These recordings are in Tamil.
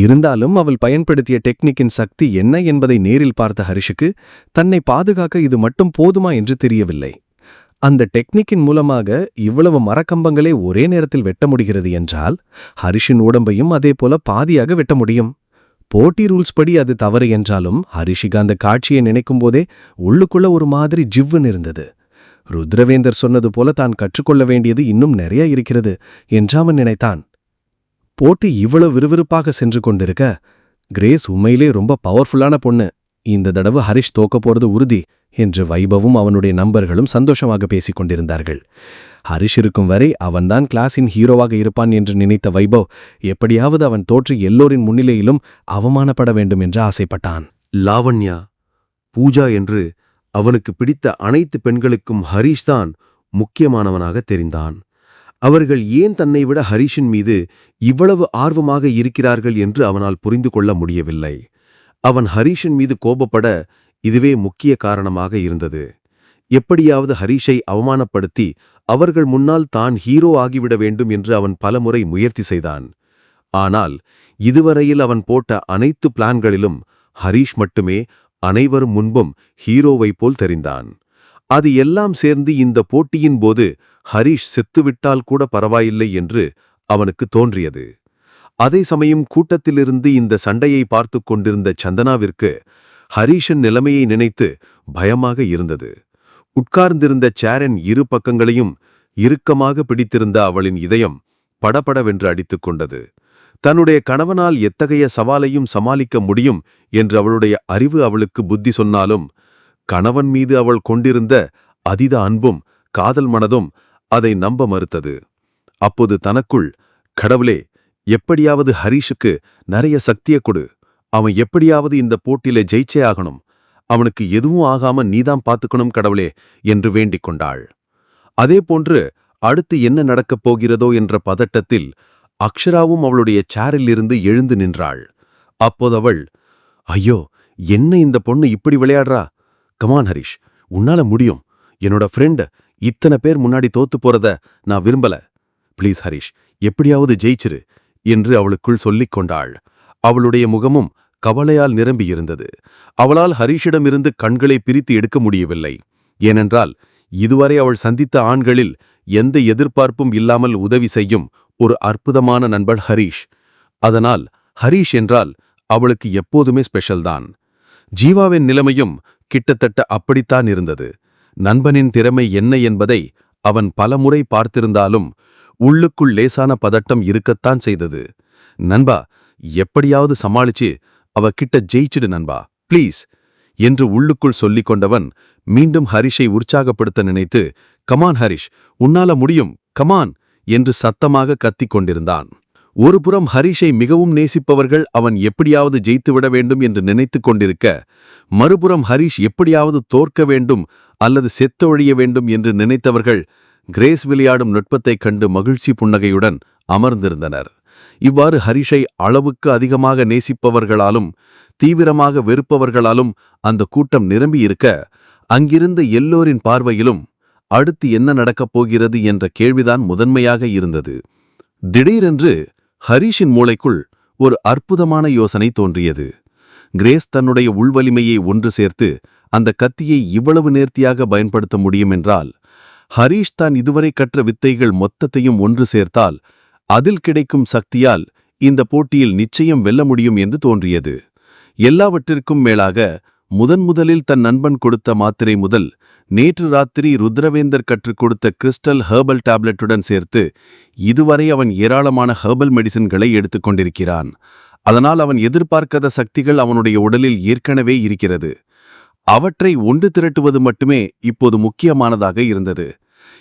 இருந்தாலும் அவள் பயன்படுத்திய டெக்னிக்கின் சக்தி என்ன என்பதை நேரில் பார்த்த ஹரிஷுக்கு தன்னை பாதுகாக்க இது மட்டும் போதுமா என்று தெரியவில்லை. அந்த டெக்னிக்கின் மூலமாக இவ்வளவு மரக்கம்பங்களே ஒரே நேரத்தில் வெட்ட முடிகிறது என்றால் ஹரிஷின் உடம்பையும் அதேபோல பாதியாக வெட்ட முடியும். போட்டி ரூல்ஸ் படி அது தவறு என்றாலும் ஹரிஷிக்கு அந்த காட்சியை நினைக்கும் போதே உள்ளுக்குள்ள ஒரு மாதிரி ஜிவ்வுன்னு இருந்தது. ருத்ரவேந்தர் சொன்னது போல தான் கற்றுக்கொள்ள வேண்டியது இன்னும் நிறைய இருக்கிறது என்றாமன் நினைத்தான். போட்டி இவ்வளவு விறுவிறுப்பாக சென்று கொண்டிருக்க கிரேஸ் உண்மையிலே ரொம்ப பவர்ஃபுல்லான பொண்ணு. இந்த தடவை ஹரிஷ் தோக்க போறது உறுதி என்று வைபவும் அவனுடைய நண்பர்களும் சந்தோஷமாக பேசிக் கொண்டிருந்தார்கள். ஹரிஷ் இருக்கும் வரை அவன்தான் கிளாஸின் ஹீரோவாக இருப்பான் என்று நினைத்த வைபவ் எப்படியாவது அவன் தோற்று எல்லோரின் முன்னிலையிலும் அவமானப்பட வேண்டும் என்று ஆசைப்பட்டான். லாவண்யா பூஜா என்று அவனுக்கு பிடித்த அனைத்து பெண்களுக்கும் ஹரிஷ் தான் முக்கியமானவனாக தெரிந்தான். அவர்கள் ஏன் தன்னை விட ஹரிஷின் மீது இவ்வளவு ஆர்வமாக இருக்கிறார்கள் என்று அவனால் புரிந்து கொள்ள முடியவில்லை. அவன் ஹரிஷின் மீது கோபப்பட இதுவே முக்கிய காரணமாக இருந்தது. எப்படியாவது ஹரிஷை அவமானப்படுத்தி அவர்கள் முன்னால் தான் ஹீரோ ஆகிவிட வேண்டும் என்று அவன் பலமுறை முயற்சி செய்தான். ஆனால் இதுவரையில் அவன் போட்ட அனைத்து பிளான்களிலும் ஹரீஷ் மட்டுமே அனைவரும் முன்பும் ஹீரோவைப் போல் தெரிந்தான். அது எல்லாம் சேர்ந்து இந்த போட்டியின் போது ஹரீஷ் செத்துவிட்டால் கூட பரவாயில்லை என்று அவனுக்கு தோன்றியது. அதே சமயம் கூட்டத்திலிருந்து இந்த சண்டையை பார்த்து கொண்டிருந்த சந்தனாவிற்கு ஹரீஷன் நிலைமையை நினைத்து பயமாக இருந்தது. உட்கார்ந்திருந்த சேரன் இரு பக்கங்களையும் இறுக்கமாக பிடித்திருந்த அவளின் இதயம் படபடவென்று அடித்துக் கொண்டது. தன்னுடைய கணவனால் எத்தகைய சவாலையும் சமாளிக்க முடியும் என்று அவளுடைய அறிவு அவளுக்கு புத்தி சொன்னாலும் கணவன் மீது அவள் கொண்டிருந்த அதீத அன்பும் காதல் மனதும் அதை நம்ப மறுத்தது. அப்போது தனக்குள் கடவுளே எப்படியாவது ஹரீஷுக்கு நிறைய சக்திய கொடு. அவன் எப்படியாவது இந்த போட்டியில ஜெயிச்சே ஆகணும். அவனுக்கு எதுவும் ஆகாம நீதான் பாத்துக்கணும் கடவுளே என்று வேண்டிக் கொண்டாள். அதேபோன்று அடுத்து என்ன நடக்கப் போகிறதோ என்ற பதட்டத்தில் அக்ஷராவும் அவளுடைய சேரில் இருந்து எழுந்து நின்றாள். அப்போது அவள் ஐயோ என்ன இந்த பொண்ணு இப்படி விளையாடுறா? கமான் ஹரிஷ் உன்னால முடியும். என்னோட ஃப்ரெண்ட் இத்தனை பேர் முன்னாடி தோத்து போறத நான் விரும்பல. ப்ளீஸ் ஹரிஷ் எப்படியாவது ஜெயிச்சிரு என்று அவளுக்குள் சொல்லிக் கொண்டாள். அவளுடைய முகமும் கவலையால் நிரம்பியிருந்தது அவளால் ஹரீஷிடமிருந்து கண்களை பிரித்து எடுக்க முடியவில்லை. ஏனென்றால் இதுவரை அவள் சந்தித்த ஆண்களில் எந்த எதிர்பார்ப்பும் இல்லாமல் உதவி செய்யும் ஒரு அற்புதமான நண்பர் ஹரீஷ். அதனால் ஹரீஷ் என்றால் அவளுக்கு எப்போதுமே ஸ்பெஷல்தான் ஜீவாவின் நிலைமையும் கிட்டத்தட்ட அப்படித்தான் இருந்தது. நண்பனின் திறமை என்ன என்பதை அவன் பலமுறை பார்த்திருந்தாலும் உள்ளுக்குள் லேசான பதட்டம் இருக்கத்தான் செய்தது. நண்பா எப்படியாவது சமாளிச்சு அவ கிட்ட ஜெயிச்சிடு நண்பா ப்ளீஸ் என்று உள்ளுக்குள் சொல்லிக் கொண்டவன் மீண்டும் ஹரிஷை உற்சாகப்படுத்த நினைத்து கமான் ஹரிஷ் உன்னால முடியும் கமான் என்று சத்தமாக கத்திக் கொண்டிருந்தான். ஒருபுறம் ஹரிஷை மிகவும் நேசிப்பவர்கள் அவன் எப்படியாவது ஜெயித்துவிட வேண்டும் என்று நினைத்துக் கொண்டிருக்க மறுபுறம் ஹரிஷ் எப்படியாவது தோற்க வேண்டும் அல்லது செத்து ஒழிய வேண்டும் என்று நினைத்தவர்கள் கிரேஸ் விளையாடும் நுட்பத்தைக் கண்டு மகிழ்ச்சி புன்னகையுடன் அமர்ந்திருந்தனர். இவ்வாறு ஹரிஷை அளவுக்கு அதிகமாக நேசிப்பவர்களாலும் தீவிரமாக வெறுப்பவர்களாலும் அந்த கூட்டம் நிரம்பியிருக்க அங்கிருந்த எல்லோரின் பார்வையிலும் அடுத்து என்ன நடக்கப் போகிறது என்ற கேள்விதான் முதன்மையாக இருந்தது. திடீரென்று ஹரீஷின் மூளைக்குள் ஒரு அற்புதமான யோசனை தோன்றியது. கிரேஸ் தன்னுடைய உள்வலிமையை ஒன்று சேர்த்து அந்த கத்தியை இவ்வளவு நேர்த்தியாக பயன்படுத்த முடியும் என்றால் ஹரீஷ் தான் இதுவரை கற்ற வித்தைகள் மொத்தத்தையும் ஒன்று சேர்த்தால் அதில் கிடைக்கும் சக்தியால் இந்த போட்டியில் நிச்சயம் வெல்ல முடியும் என்று தோன்றியது. எல்லாவற்றிற்கும் மேலாக முதன் முதலில் தன் நண்பன் கொடுத்த மாத்திரை முதல் நேற்று ராத்திரி ருத்ரவேந்தர் கற்றுக் கொடுத்த கிறிஸ்டல் ஹெர்பல் டேப்லெட்டுடன் சேர்த்து இதுவரை அவன் ஏராளமான ஹெர்பல் மெடிசின்களை எடுத்துக்கொண்டிருக்கிறான் அதனால் அவன் எதிர்பார்க்காத சக்திகள் அவனுடைய உடலில் ஏற்கனவே இருக்கிறது. அவற்றை ஒன்று திரட்டுவது மட்டுமே இப்போது முக்கியமானதாக இருந்தது.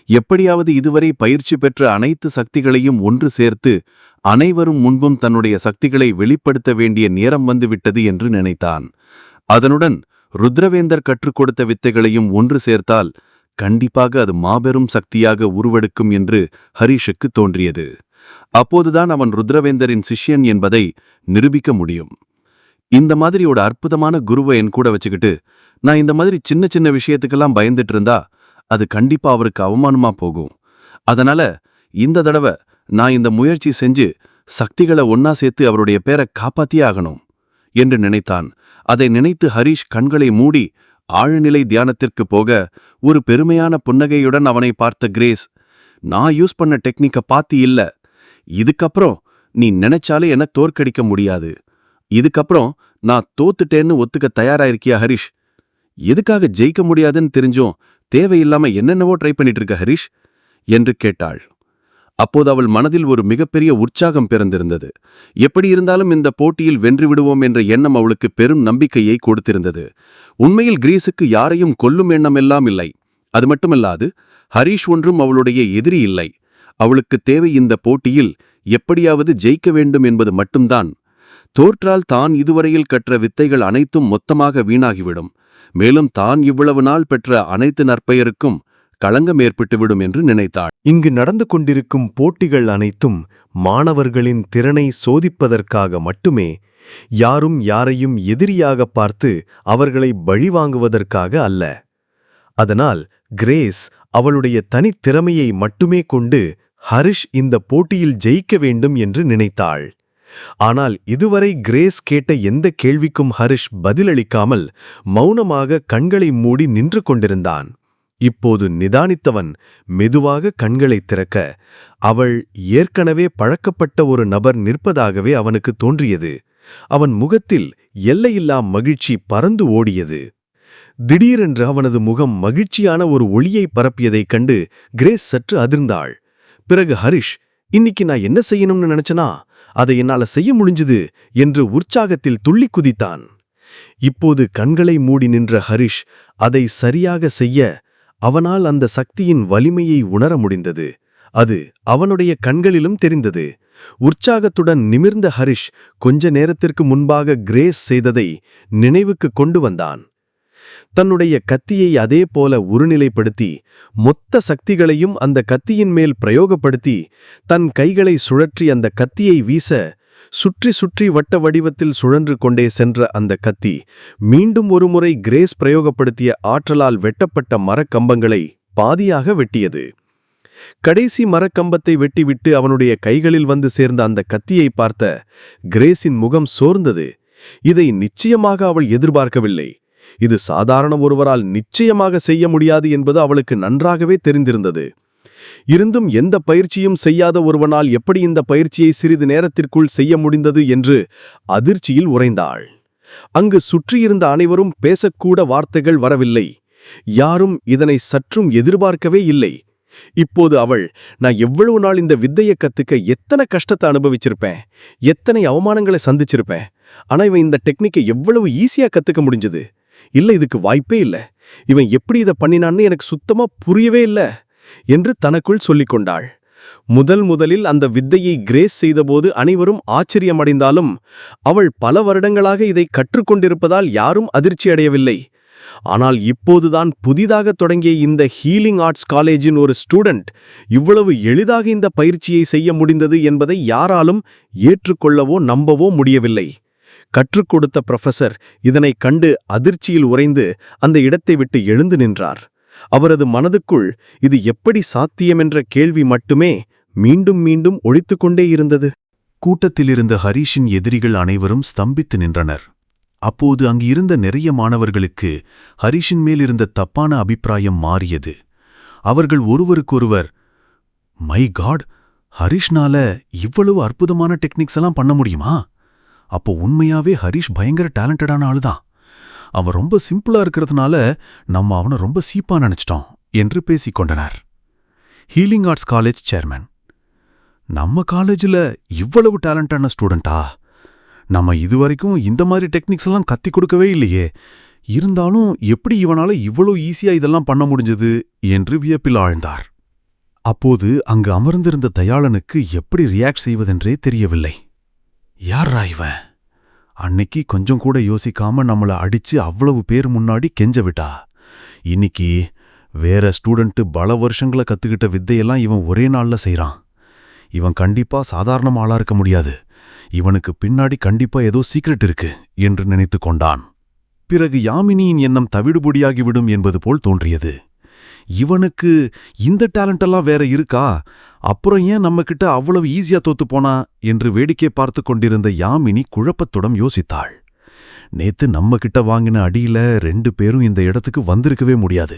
எப்படியாவது இதுவரை பயிற்சி பெற்ற அனைத்து சக்திகளையும் ஒன்று சேர்த்து அனைவரும் முன்பும் தன்னுடைய சக்திகளை வெளிப்படுத்த வேண்டிய நேரம் வந்துவிட்டது என்று நினைத்தான். அதனுடன் ருத்ரவேந்தர் கற்றுக் கொடுத்த வித்தைகளையும் ஒன்று சேர்த்தால் கண்டிப்பாக அது மாபெரும் சக்தியாக உருவெடுக்கும் என்று ஹரிஷுக்கு தோன்றியது. அப்போதுதான் அவன் ருத்ரவேந்தரின் சிஷ்யன் என்பதை நிரூபிக்க முடியும். இந்த மாதிரி ஒரு அற்புதமான குருவை என் கூட வச்சுக்கிட்டு நான் இந்த மாதிரி சின்ன சின்ன விஷயத்துக்கெல்லாம் பயந்துட்டு இருந்தா அது கண்டிப்பா அவருக்கு அவமானமா போகும். அதனால இந்த தடவை நான் இந்த முயற்சி செஞ்சு சக்திகளை ஒன்னா சேர்த்து அவருடைய பேரை காப்பாத்தியே ஆகணும். என்று நினைத்தான். அதை நினைத்து ஹரிஷ் கண்களை மூடி ஆழ்நிலை தியானத்திற்கு போக ஒரு பெருமையான புன்னகையுடன் அவனை பார்த்த கிரேஸ் நான் யூஸ் பண்ண டெக்னிக்க பாத்தி இல்ல. இதுக்கப்புறம் நீ நினைச்சாலே என்ன தோற்கடிக்க முடியாது. இதுக்கப்புறம் நான் தோத்துட்டேன்னு ஒத்துக்க தயாராயிருக்கியா ஹரிஷ்? எதுக்காக ஜெயிக்க முடியாதுன்னு தெரிஞ்சும் தேவையில்லாம என்னென்னவோ ட்ரை பண்ணிட்டு இருக்க ஹரிஷ்? என்று கேட்டாள். அப்போது அவள் மனதில் ஒரு மிகப்பெரிய உற்சாகம் பிறந்திருந்தது. எப்படி இருந்தாலும் இந்த போட்டியில் வென்று விடுவோம் என்ற எண்ணம் அவளுக்கு பெரும் நம்பிக்கையை கொடுத்திருந்தது. உண்மையில் கிரீஸுக்கு யாரையும் கொல்லும் எண்ணம் எல்லாம் இல்லை. அது மட்டுமல்லாது ஹரீஷ் ஒன்றும் அவளுடைய எதிரி இல்லை. அவளுக்கு தேவை இந்த போட்டியில் எப்படியாவது ஜெயிக்க வேண்டும் என்பது மட்டும்தான். தோற்றால் தான் இதுவரையில் கற்ற வித்தைகள் அனைத்தும் மொத்தமாக வீணாகிவிடும். மேலும் தான் இவ்வளவு நாள் பெற்ற அனைத்து நற்பெயருக்கும் களங்கம் ஏற்பட்டுவிடும் என்று நினைத்தாள். இங்கு நடந்து கொண்டிருக்கும் போட்டிகள் அனைத்தும் மாணவர்களின் திறனை சோதிப்பதற்காக மட்டுமே யாரும் யாரையும் எதிரியாக பார்த்து அவர்களை பழிவாங்குவதற்காக அல்ல. அதனால் கிரேஸ் அவளுடைய தனித்திறமையை மட்டுமே கொண்டு ஹரிஷ் இந்த போட்டியில் ஜெயிக்க வேண்டும் என்று நினைத்தாள். ஆனால் இதுவரை கிரேஸ் கேட்ட எந்த கேள்விக்கும் ஹரிஷ் பதிலளிக்காமல் மௌனமாக கண்களை மூடி நின்று கொண்டிருந்தான். இப்போது நிதானித்தவன் மெதுவாக கண்களைத் திறக்க அவள் ஏற்கனவே பழக்கப்பட்ட ஒரு நபர் நிற்பதாகவே அவனுக்கு தோன்றியது. அவன் முகத்தில் எல்லையில்லா மகிழ்ச்சி பறந்து ஓடியது. திடீரென்று அவனது முகம் மகிழ்ச்சியான ஒரு ஒளியை பரப்பியதைக் கண்டு கிரேஸ் சற்று அதிர்ந்தாள். பிறகு ஹரிஷ் இன்னிக்கு நான் என்ன செய்யணும்னு நினைச்சனா? அதை என்னால செய்ய முடிஞ்சது என்று உற்சாகத்தில் துள்ளி குதித்தான். இப்போது கண்களை மூடி நின்ற ஹரிஷ் அதை சரியாக செய்ய அவனால் அந்த சக்தியின் வலிமையை உணர முடிந்தது. அது அவனுடைய கண்களிலும் தெரிந்தது. உற்சாகத்துடன் நிமிர்ந்த ஹரிஷ் கொஞ்ச நேரத்திற்கு முன்பாக கிரேஸ் செய்ததை நினைவுக்கு கொண்டு வந்தான். தன்னுடைய கத்தியை அதே போல உருநிலைப்படுத்தி மொத்த சக்திகளையும் அந்த கத்தியின் மேல் பிரயோகப்படுத்தி தன் கைகளை சுழற்றி அந்த கத்தியை வீச சுற்றி சுற்றி வட்ட வடிவத்தில் சுழன்று கொண்டே சென்ற அந்த கத்தி மீண்டும் ஒருமுறை கிரேஸ் பிரயோகப்படுத்திய ஆற்றலால் வெட்டப்பட்ட மரக்கம்பங்களை பாதியாக வெட்டியது. கடைசி மரக்கம்பத்தை வெட்டிவிட்டு அவனுடைய கைகளில் வந்து சேர்ந்த அந்த கத்தியை பார்த்த கிரேஸின் முகம் சோர்ந்தது. இதை நிச்சயமாக அவள் எதிர்பார்க்கவில்லை. இது சாதாரண ஒருவரால் நிச்சயமாக செய்ய முடியாது என்பது அவளுக்கு நன்றாகவே தெரிந்திருந்தது. இருந்தும் எந்த பயிற்சியும் செய்யாத ஒருவனால் எப்படி இந்த பயிற்சியை சிறிது நேரத்திற்குள் செய்ய முடிந்தது என்று அதிர்ச்சியில் உறைந்தாள். அங்கு சுற்றியிருந்த அனைவரும் பேசக்கூட வார்த்தைகள் வரவில்லை. யாரும் இதனை சற்றும் எதிர்பார்க்கவே இல்லை. இப்போது அவள் நான் எவ்வளவு நாள் இந்த வித்தையை கத்துக்க எத்தனை கஷ்டத்தை அனுபவிச்சிருப்பேன்? எத்தனை அவமானங்களை சந்திச்சிருப்பேன்? ஆனா இவன் இந்த டெக்னிக்கை எவ்வளவு ஈஸியா கத்துக்க முடிஞ்சது? இல்ல இதுக்கு வாய்ப்பே இல்ல. இவன் எப்படி இதை பண்ணினான்னு எனக்கு சுத்தமா புரியவே இல்ல. என்று தனக்குள் சொல்லிக் கொண்டாள் முதல் முதலில் அந்த வித்தையை கிரேஸ் செய்தபோது அனைவரும் ஆச்சரியமடைந்தாலும் அவள் பல வருடங்களாக இதை கற்றுக்கொண்டிருப்பதால் யாரும் அதிர்ச்சியடையவில்லை ஆனால் இப்போதுதான் புதிதாக தொடங்கிய இந்த ஹீலிங் ஆர்ட்ஸ் காலேஜின் ஒரு ஸ்டூடெண்ட் இவ்வளவு எளிதாக இந்த பயிற்சியை செய்ய முடிந்தது என்பதை யாராலும் ஏற்றுக்கொள்ளவோ நம்பவோ முடியவில்லை. கற்றுக் கொடுத்த ப்ரொஃபசர் இதனைக் கண்டு அதிர்ச்சியில் உறைந்து அந்த இடத்தை விட்டு எழுந்து நின்றார். அவரது மனதுக்குள் இது எப்படி சாத்தியமென்ற கேள்வி மட்டுமே மீண்டும் மீண்டும் ஒழித்துக்கொண்டே இருந்தது. கூட்டத்திலிருந்த ஹரீஷின் எதிரிகள் அனைவரும் ஸ்தம்பித்து நின்றனர். அப்போது அங்கு இருந்த நிறைய மாணவர்களுக்கு ஹரீஷின் மேல் இருந்த தப்பான அபிப்பிராயம் மாறியது. அவர்கள் ஒருவருக்கொருவர் மை காட் ஹரிஷ்னால இவ்வளவு அற்புதமான டெக்னிக்ஸ் எல்லாம் பண்ண முடியுமா? அப்போ உண்மையாவே ஹரிஷ் பயங்கர டேலண்டடான ஆளுதான். அவன் ரொம்ப சிம்பிளா இருக்கிறதுனால நம்ம அவனை ரொம்ப சீப்பா நினைச்சிட்டோம் என்று பேசிக் கொண்டனர். ஹீலிங் ஆர்ட்ஸ் காலேஜ் சேர்மன் நம்ம காலேஜில் இவ்வளவு டேலண்டான ஸ்டூடெண்டா? நம்ம இதுவரைக்கும் இந்த மாதிரி டெக்னிக்ஸ் எல்லாம் கத்தி கொடுக்கவே இல்லையே. இருந்தாலும் எப்படி இவனால இவ்வளோ ஈஸியா இதெல்லாம் பண்ண முடிஞ்சது என்று வியப்பில் ஆழ்ந்தார். அப்போது அங்கு அமர்ந்திருந்த தயாளனுக்கு எப்படி ரியாக்ட் செய்வதென்றே தெரியவில்லை. யார்ரா இவன்? அன்னைக்கு கொஞ்சம் கூட யோசிக்காம நம்மள அடிச்சு அவ்வளவு பேர் முன்னாடி கெஞ்ச விட்டா? இன்னைக்கு வேற ஸ்டூடெண்ட்டு பல வருஷங்கள கத்துக்கிட்ட வித்தையெல்லாம் இவன் ஒரே நாள்ல செய்றான். இவன் கண்டிப்பா சாதாரண ஆளா இருக்க முடியாது. இவனுக்கு பின்னாடி கண்டிப்பா ஏதோ சீக்ரெட் இருக்கு என்று நினைத்துக் கொண்டான். பிறகு யாமினியின் எண்ணம் தவிடுபொடியாகிவிடும் என்பது போல் தோன்றியது. இவனுக்கு இந்த டேலண்டெல்லாம் வேற இருக்கா? அப்புறம் ஏன் நம்மகிட்ட அவ்வளவு ஈஸியா தோத்து போனா? என்று வேடிக்கை பார்த்து கொண்டிருந்த யாமினி குழப்பத்துடன் யோசித்தாள். நேத்து நம்ம கிட்ட வாங்கின அடியில ரெண்டு பேரும் இந்த இடத்துக்கு வந்திருக்கவே முடியாது.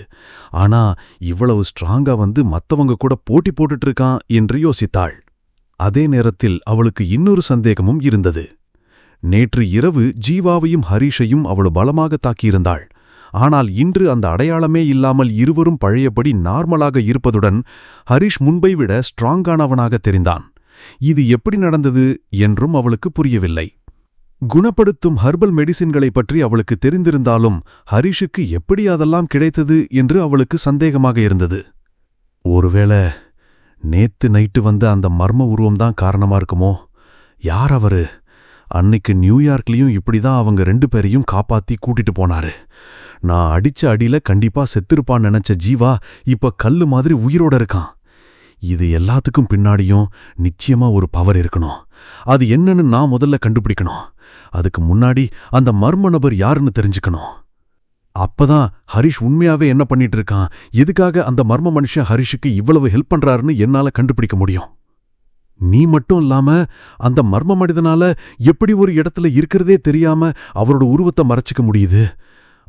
ஆனா இவ்வளவு ஸ்ட்ராங்கா வந்து மத்தவங்க கூட போட்டி போட்டுட்டு இருக்கான் என்று யோசித்தாள். அதே நேரத்தில் அவளுக்கு இன்னொரு சந்தேகமும் இருந்தது. நேற்று இரவு ஜீவாவையும் ஹரிஷையும் அவள் பலமாக தாக்கியிருந்தாள். ஆனால் இன்று அந்த அடையாளமே இல்லாமல் இருவரும் பழையபடி நார்மலாக இருப்பதுடன் ஹரிஷ் முன்பை விட ஸ்ட்ராங்கானவனாக தெரிந்தான். இது எப்படி நடந்தது என்றும் அவளுக்கு புரியவில்லை. குணப்படுத்தும் ஹர்பல் மெடிசின்களை பற்றி அவளுக்கு தெரிந்திருந்தாலும் ஹரிஷுக்கு எப்படி அதெல்லாம் கிடைத்தது என்று அவளுக்கு சந்தேகமாக இருந்தது. ஒருவேளை நேத்து நைட்டு வந்த அந்த மர்ம உருவம்தான் காரணமா இருக்குமோ? யார் அவரு? அன்னைக்கு நியூயார்க்லயும் இப்படிதான் அவங்க ரெண்டு பேரையும் காப்பாத்தி கூட்டிட்டு போனாரு. நான் அடிச்ச அடியில கண்டிப்பா செத்திருப்பான்னு நினைச்ச ஜீவா இப்ப கல்லு மாதிரி உயிரோட இருக்கான். இது எல்லாத்துக்கும் பின்னாடியும் நிச்சயமா ஒரு பவர் இருக்கணும். அது என்னன்னு நான் முதல்ல கண்டுபிடிக்கணும். அதுக்கு முன்னாடி அந்த மர்ம நபர் யாருன்னு தெரிஞ்சுக்கணும். அப்பதான் ஹரிஷ் உண்மையாவே என்ன பண்ணிட்டு இருக்கான்? எதுக்காக அந்த மர்ம மனுஷன் ஹரிஷுக்கு இவ்வளவு ஹெல்ப் பண்றாருன்னு என்னால கண்டுபிடிக்க முடியும்? நீ மட்டும் இல்லாம அந்த மர்ம மனிதனால எப்படி ஒரு இடத்துல இருக்கிறதே தெரியாம அவரோட உருவத்தை மறைச்சுக்க முடியுது?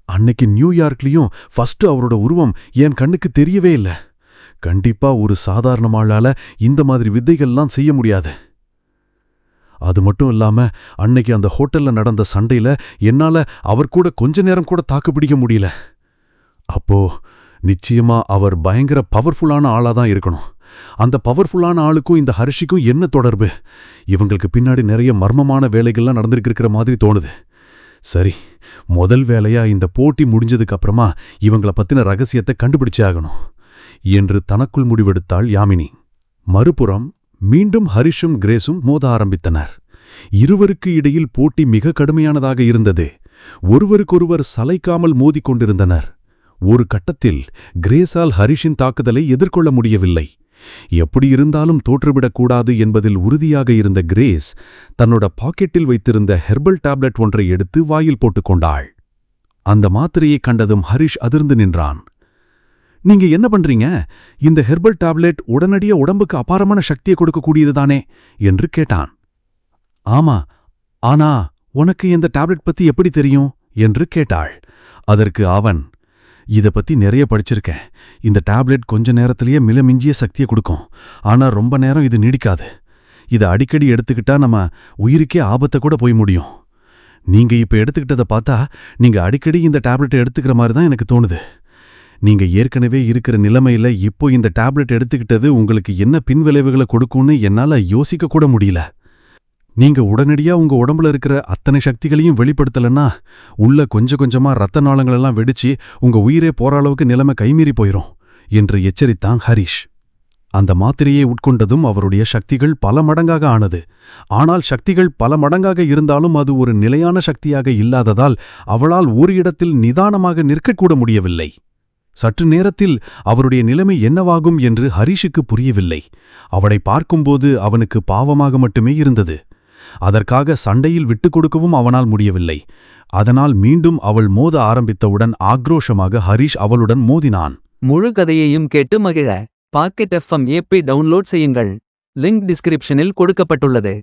அன்னைக்கு நியூயார்க்லயும் ஃபர்ஸ்ட் அவரோட உருவம் என் கண்ணுக்கு தெரியவே இல்ல. கண்டிப்பா ஒரு சாதாரண ஆளால இந்த மாதிரி வித்தைகள்லாம் செய்ய முடியாது. அது மட்டும் இல்லாம அன்னைக்கு அந்த ஹோட்டல்ல நடந்த சண்டையில என்னால அவர் கூட கொஞ்ச நேரம் கூட தாக்கு பிடிக்க முடியல. அப்போ நிச்சயமா அவர் பயங்கர பவர்ஃபுல்லான ஆளா தான் இருக்கணும். அந்த பவர்ஃபுல்லான ஆளுக்கும் இந்த ஹர்ஷிக்கும் என்ன தொடர்பு? இவங்களுக்கு பின்னாடி நிறைய மர்மமான வேலைகள்லாம் நடந்திருக்கிற மாதிரி தோணுது. சரி முதல் வேலையா இந்த போட்டி முடிஞ்சதுக்கு அப்புறமா இவங்கள பத்தின ரகசியத்தை கண்டுபிடிச்சே ஆகணும். என்று தனக்குள் முடிவெடுத்தாள் யாமினி. மறுபுறம் மீண்டும் ஹரிஷும் கிரேஸும் மோத ஆரம்பித்தனர். இருவருக்கு இடையில் போட்டி மிக கடுமையானதாக இருந்தது. ஒருவருக்கொருவர் சலைக்காமல் மோதிக் கொண்டிருந்தனர். ஒரு கட்டத்தில் கிரேஸால் ஹரிஷின் தாக்குதலை எதிர்கொள்ள முடியவில்லை. எப்படி இருந்தாலும் தோற்றுவிடக்கூடாது என்பதில் உறுதியாக இருந்த கிரேஸ் தன்னோட பாக்கெட்டில் வைத்திருந்த ஹெர்பல் டேப்லெட் ஒன்றை எடுத்து வாயில் போட்டுக்கொண்டாள். அந்த மாத்திரையை கண்டதும் ஹரிஷ் அதிர்ந்து நின்றான். நீங்க என்ன பண்றீங்க? இந்த ஹெர்பல் டேப்லெட் உடனடிய உடம்புக்கு அபாரமான சக்தியை கொடுக்கக்கூடியதுதானே என்று கேட்டான். ஆமா ஆனா உனக்கு இந்த டேப்லெட் பத்தி எப்படி தெரியும்? என்று கேட்டாள். அதற்கு அவன் இத பத்தி நிறைய படிச்சிருக்கேன். இந்த டேப்லெட் கொஞ்ச நேரத்திலேயே மிலமிஞ்சிய சக்தியை கொடுக்கும். ஆனா ரொம்ப நேரம் இது நீடிக்காது. இதை அடிக்கடி எடுத்துக்கிட்டா நம்ம உயிருக்கே ஆபத்தை கூட போய் முடியும். நீங்க இப்ப எடுத்துக்கிட்டத பார்த்தா நீங்க அடிக்கடி இந்த டேப்லெட்டை எடுத்துக்கிற மாதிரி தான் எனக்கு தோணுது. நீங்க ஏற்கனவே இருக்கிற நிலைமையில இப்போ இந்த டேப்லெட் எடுத்துக்கிட்டது உங்களுக்கு என்ன பின்விளைவுகளை கொடுக்கும்னு என்னால யோசிக்க கூட முடியல. நீங்க உடனடியா உங்க உடம்புல இருக்கிற அத்தனை சக்திகளையும் வெளிப்படுத்தலன்னா உள்ள கொஞ்சம் கொஞ்சமா ரத்த நாளங்களெல்லாம் வெடிச்சு உங்க உயிரே போற அளவுக்கு நிலைமை கைமீறி போயிரும் என்று எச்சரித்தான் ஹரிஷ். அந்த மாத்திரையை உட்கொண்டதும் அவருடைய சக்திகள் பல மடங்காக ஆனது. ஆனால் சக்திகள் பல மடங்காக இருந்தாலும் அது ஒரு நிலையான சக்தியாக இல்லாததால் அவளால் ஒரு இடத்தில் நிதானமாக நிற்கக்கூட முடியவில்லை. சற்று நேரத்தில் அவருடைய நிலைமை என்னவாகும் என்று ஹரீஷுக்கு புரியவில்லை. அவளை பார்க்கும்போது அவனுக்கு பாவமாக மட்டுமே இருந்தது. அதற்காக சண்டையில் விட்டுக் கொடுக்கவும் அவனால் முடியவில்லை. அதனால் மீண்டும் அவள் மோத ஆரம்பித்தவுடன் ஆக்ரோஷமாக ஹரிஷ் அவளுடன் மோதினான். முழு கதையையும் கேட்டு மகிழ. பாக்கெட் எஃப்எம் ஏபி டவுன்லோட் செய்யுங்கள். லிங்க் டிஸ்கிரிப்ஷனில் கொடுக்கப்பட்டுள்ளது.